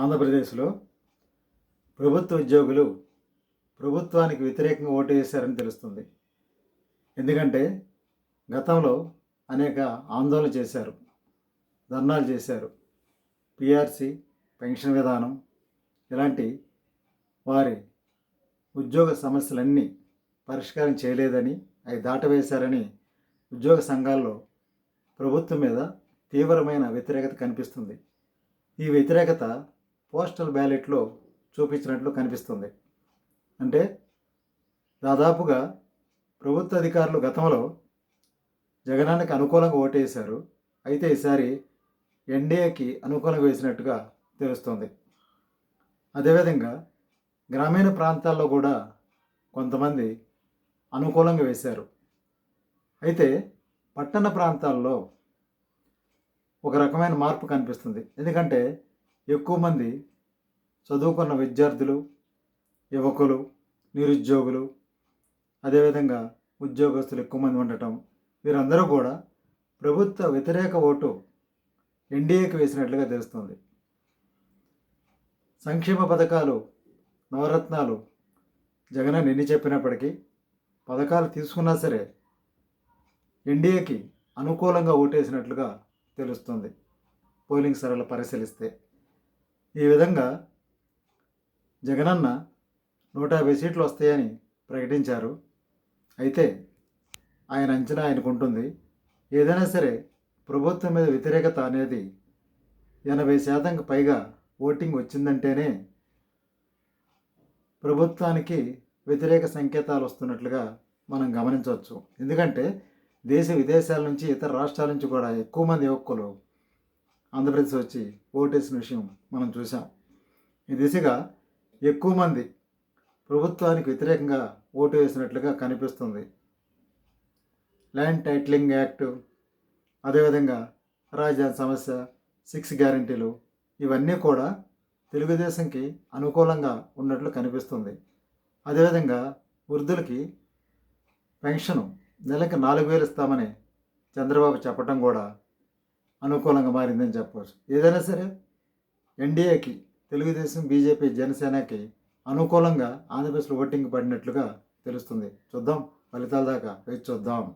ఆంధ్రప్రదేశ్లో ప్రభుత్వ ఉద్యోగులు ప్రభుత్వానికి వ్యతిరేకంగా ఓటు వేశారని తెలుస్తుంది. ఎందుకంటే గతంలో అనేక ఆందోళన చేశారు ధర్నాలు చేశారు. పిఆర్సి పెన్షన్ విధానం ఇలాంటి వారి ఉద్యోగ సమస్యలన్నీ పరిష్కారం చేయలేదని అవి దాటవేశారని ఉద్యోగ సంఘాల్లో ప్రభుత్వం మీద తీవ్రమైన వ్యతిరేకత కనిపిస్తుంది. ఈ వ్యతిరేకత పోస్టల్ బ్యాలెట్లో చూపించినట్లు కనిపిస్తుంది. అంటే దాదాపుగా ప్రభుత్వ అధికారులు గతంలో జగనానికి అనుకూలంగా ఓటేశారు. అయితే ఈసారి ఎన్డీఏకి అనుకూలంగా వేసినట్టుగా తెలుస్తుంది. అదేవిధంగా గ్రామీణ ప్రాంతాల్లో కూడా కొంతమంది అనుకూలంగా వేశారు. అయితే పట్టణ ప్రాంతాల్లో ఒక రకమైన మార్పు కనిపిస్తుంది. ఎందుకంటే ఎక్కువ మంది చదువుకున్న విద్యార్థులు యువకులు నిరుద్యోగులు అదేవిధంగా ఉద్యోగస్తులు ఎక్కువ మంది ఉండటం. వీరందరూ కూడా ప్రభుత్వ వ్యతిరేక ఓటు ఎన్డీఏకి వేసినట్లుగా తెలుస్తుంది. సంక్షేమ పథకాలు నవరత్నాలు జగన్ ఎన్ని చెప్పినప్పటికీ పథకాలు తీసుకున్నా సరే ఎన్డీఏకి అనుకూలంగా ఓటేసినట్లుగా తెలుస్తుంది. పోలింగ్ సరళ పరిశీలిస్తే ఈ విధంగా జగనన్న నూట యాభై సీట్లు వస్తాయని ప్రకటించారు. అయితే ఆయన అంచనా ఆయనకు ఉంటుంది ఏదైనా సరే ప్రభుత్వం మీద వ్యతిరేకత అనేది ఎనభై శాతంకి పైగా ఓటింగ్ వచ్చిందంటేనే ప్రభుత్వానికి వ్యతిరేక సంకేతాలు వస్తున్నట్లుగా మనం గమనించవచ్చు. ఎందుకంటే దేశ విదేశాల నుంచి ఇతర రాష్ట్రాల నుంచి కూడా ఎక్కువ మంది యువకులు ఆంధ్రప్రదేశ్ వచ్చి ఓటేసిన విషయం మనం చూసాం ఈ దిశగా ఎక్కువ మంది ప్రభుత్వానికి వ్యతిరేకంగా ఓటు వేసినట్లుగా కనిపిస్తుంది. ల్యాండ్ టైటిలింగ్ యాక్ట్ అదేవిధంగా రాజధాని సమస్య సిక్స్ గ్యారంటీలు ఇవన్నీ కూడా తెలుగుదేశంకి అనుకూలంగా ఉన్నట్లు కనిపిస్తుంది. అదేవిధంగా వృద్ధులకి పెన్షను నెలకి నాలుగు వేలు ఇస్తామని చంద్రబాబు చెప్పడం కూడా అనుకూలంగా మారిందని చెప్పవచ్చు. ఏదైనా సరే ఎన్డీఏకి తెలుగుదేశం బీజేపీ జనసేనకి అనుకూలంగా ఆంధ్రప్రదేశ్లో ఓటింగ్ పడినట్లుగా తెలుస్తుంది. చూద్దాం. ఫలితాల దాకా వేచి చూద్దాం.